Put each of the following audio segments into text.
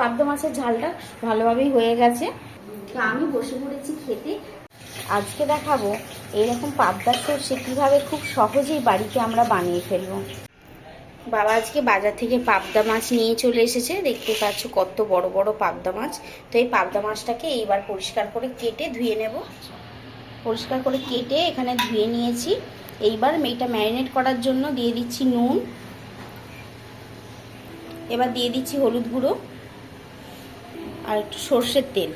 পাবদা মাছের ঝালটা ভালোভাবেই হয়ে গেছে। তো আমি বসে পড়েছি খেতে। আজকে দেখাবো এইরকম পাবদা সর্ষে কীভাবে খুব সহজেই বাড়িতে আমরা বানিয়ে ফেলব। বাবা আজকে বাজার থেকে পাবদা মাছ নিয়ে চলে এসেছে। দেখতে পাচ্ছ কত বড় বড় পাবদা মাছ। তো এই পাবদা মাছটাকে এইবার পরিষ্কার করে কেটে ধুয়ে নেব। পরিষ্কার করে কেটে এখানে ধুয়ে নিয়েছি। এইবার মেয়েটা ম্যারিনেট করার জন্য দিয়ে দিচ্ছি নুন। এবার দিয়ে দিচ্ছি হলুদ গুঁড়ো। আর একটু সর্ষের তেল।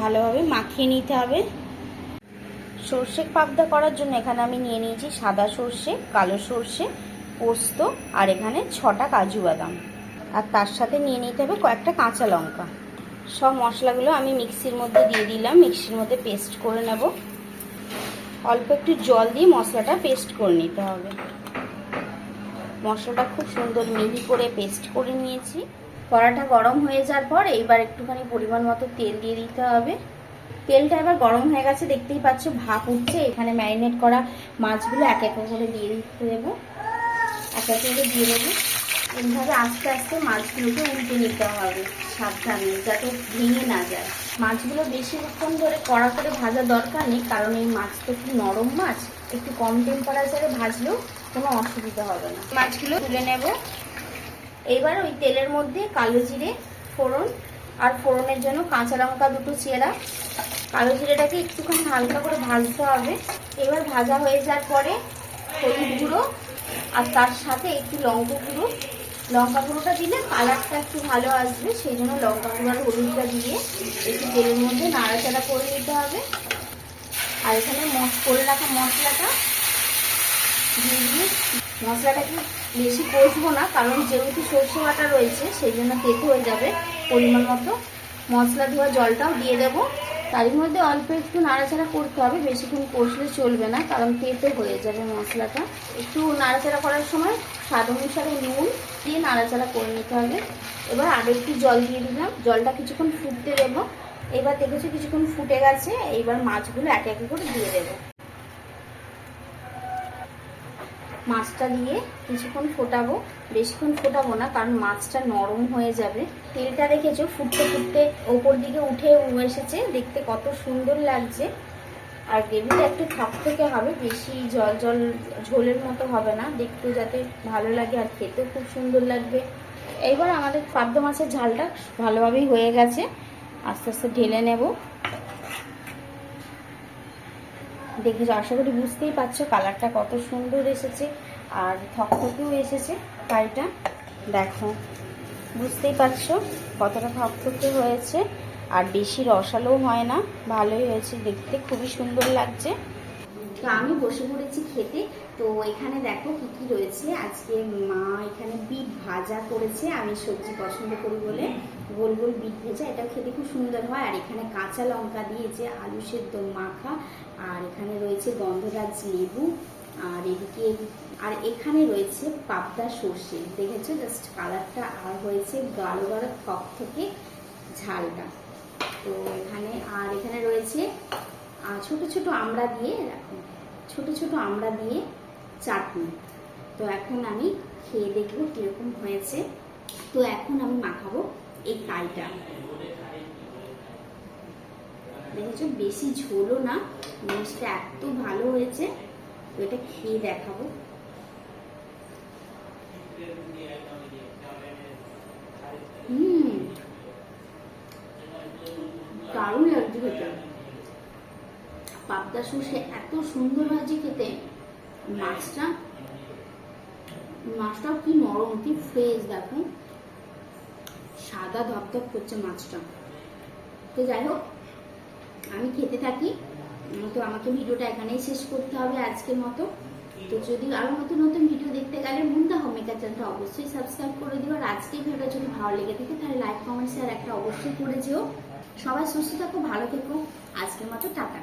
ভালোভাবে মাখিয়ে নিতে হবে। সর্ষে পাবদা করার জন্য এখানে আমি নিয়ে নিয়েছি সাদা সর্ষে, কালো সর্ষে, পোস্ত আর এখানে ছটা কাজু বাদাম। আর তার সাথে নিয়ে নিতে হবে কয়েকটা কাঁচা লঙ্কা। সব মশলাগুলো আমি মিক্সির মধ্যে দিয়ে দিলাম। মিক্সির মধ্যে পেস্ট করে নেব। অল্প একটু জল দিয়ে মশলাটা পেস্ট করে নিতে হবে। মশলাটা খুব সুন্দর মিহি করে পেস্ট করে নিয়েছি। কড়াটা গরম হয়ে যাওয়ার পর এবার একটুখানি পরিমাণ মতো তেল দিয়ে দিতে হবে। তেলটা এবার গরম হয়ে গেছে, দেখতেই পাচ্ছ ভাপ উঠছে। এখানে ম্যারিনেট করা মাছগুলো এক এক করে দিয়ে দিতে দেবো। এক এক করে দিয়ে দেবো। এইভাবে আস্তে আস্তে মাছগুলোকে উল্টে নিতে হবে সাবধানে, যাতে ভেঙে না যায়। মাছগুলো বেশিক্ষণ ধরে কড়া করে ভাজা দরকার নেই, কারণ এই মাছ তো একটু নরম মাছ, একটু কম টেম্পারেচারে ভাজলেও কোনো অসুবিধা হবে না। মাছগুলো তুলে নেব। এবার ওই তেলের মধ্যে কালো জিরে, ফোড়ন, আর ফোড়নের জন্য কাঁচা লঙ্কা দুটো চেরা। কালো জিরেটাকে একটুখানি হালকা করে ভাজতে হবে। এবার ভাজা হয়ে যাওয়ার পরে হলুদ গুঁড়ো, আর তার সাথে একটু লঙ্কা গুঁড়ো লঙ্কা গুঁড়োটা দিলে কালারটা একটু ভালো আসবে, সেই জন্য লঙ্কা গুঁড়ো আর হলুদটা দিয়ে একটু তেলের মধ্যে নাড়াচাড়া করে নিতে হবে। আর এখানে করে রাখা মশলাটা দিয়ে দিয়ে মশলাটাকে বেশি কষবো না, কারণ যেহেতু সর্ষে বাটা রয়েছে, সেই জন্য তেতো হয়ে যাবে। পরিমাণ মতো মশলা ধোয়া জলটাও দিয়ে দেবো। তারই মধ্যে অল্প একটু নাড়াচাড়া করতে হবে, বেশিক্ষণ কষলে চলবে না, কারণ পেঁপে হয়ে যাবে মশলাটা। একটু নাড়াচাড়া করার সময় স্বাদ অনুসারে নুন দিয়ে নাড়াচাড়া করে নিতে হবে। এবার আরও একটু জল দিয়ে দিলাম, জলটা কিছুক্ষণ ফুটতে দেবো। এবার দেখেছি কিছুক্ষণ ফুটে গেছে, এইবার মাছগুলো একে একে করে দিয়ে দেবো। মাছটা দিয়ে কিছুক্ষণ ফোটাবো। বেশিক্ষণ ফোটাবো না, কারণ মাছটা নরম হয়ে যাবে। তেলটা দেখেছ? ফুটতে ফুটতে ওপর দিকে উঠে এসেছে। দেখতে কত সুন্দর লাগছে। আর গ্রেভিটা একটু থাক থেকে হবে, বেশি জল জল ঝোলের মতো হবে না। দেখতেও যাতে ভালো লাগে আর খেতেও খুব সুন্দর লাগবে। এইবার আমাদের পাবদা মাছের ঝালটা ভালোভাবেই হয়ে গেছে। আস্তে আস্তে ঢেলে নেব। দেখে আশা করি বুঝতেই পারছ, কালারটা কত সুন্দর এসেছে আর থকথকেও এসেছে কালটা দেখো, বুঝতেই পারছ কতটা থকথকে হয়েছে। আর বেশি রসালোও হয় না, ভালোই হয়েছে, দেখতে খুবই সুন্দর লাগছে। তো আমি বসে পড়েছি খেতে। তো এখানে দেখো কি কি রয়েছে। আজকে মা এখানে বিট ভাজা করেছে। আমি সবজি পছন্দ করি বলে গোল গোল বিট ভেজা। এটা খেতে খুব সুন্দর হয়। আর এখানে কাঁচা লঙ্কা দিয়েছে, আলু সেদ্ধ মাখা। আর এখানে রয়েছে গন্ধরাজ লেবু। আর এদিকে, আর এখানে রয়েছে পাবদা সর্ষে। দেখেছ? জাস্ট কালারটা আর হয়েছে গাঢ় গাঢ় থেকে ঝালটা। তো এখানে, আর এখানে রয়েছে ছোট ছোট আমড়া দিয়ে রাখুন। ছোট ছোট আমড়া দিয়ে চাটনি। তো এখন আমি খেয়ে দেখব কীরকম হয়েছে। তো এখন আমি মাখাবো এই কাইটা দেখেছ? বেশি ঝোলও না। জিনিসটা এত ভালো হয়েছে। তো এটা খেয়ে দেখাবো। হুম। দারুণ লাগছে খেতে। পাবদা সর্ষে এত সুন্দর হয়েছে খেতে। মাছটা মাছটাও কি নরম, কি ফ্রেশ দেখো। সাদা ধপধপ করছে মাছটা। তো যাই হোক, আমি খেতে থাকি। তো, আমাকে ভিডিওটা এখানেই শেষ করতে হবে আজকের মতো। তো যদি আরও নতুন নতুন ভিডিও দেখতে গেলে মুন্তা হোমেকার চ্যানেলটা অবশ্যই সাবস্ক্রাইব করে দিও। আর আজকের ভিডিওটা যদি ভালো লেগে থাকে, তাহলে লাইক কমেন্ট শেয়ার একটা অবশ্যই করে যেও। সবাই সুস্থ থাকো, ভালো থেকো। আজকের মতো টাটা।